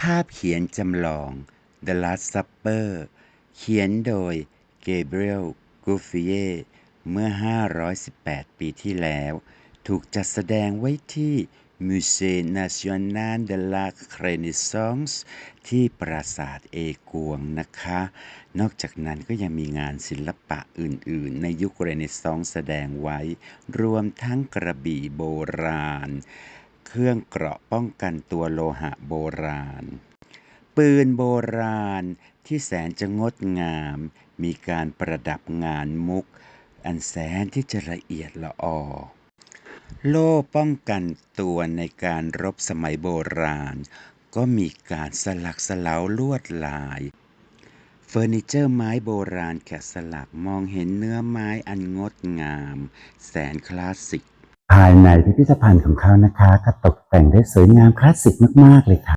ภาพเขียนจำลอง The Last Supper เขียนโดย Gabriel Gouffier เมื่อ 518 ปีที่แล้ว ถูกจัดแสดงไว้ที่ Musée National de la Renaissance ที่ปราสาทเอกวงนะคะ นอกจากนั้นก็ยังมีงานศิลปะอื่น ๆ ในยุคเรเนซองส์แสดงไว้ รวมทั้งกระบี่โบราณ เครื่องเกราะป้องกันตัวโลหะโบราณ ปืนโบราณที่แสนจะงดงาม มีการประดับงานมุก อันแสนที่จะละเอียดละออโล่ป้องกันตัวในการรบสมัยโบราณ ก็มีการสลักสลาวลวดลาย เฟอร์นิเจอร์ไม้โบราณแกะสลักมองเห็นเนื้อไม้อันงดงาม แสนคลาสสิก ภายในพิพิธภัณฑ์ของเขานะคะ ก็ตกแต่งได้สวยงามคลาสสิกมาก ๆ เลยค่ะ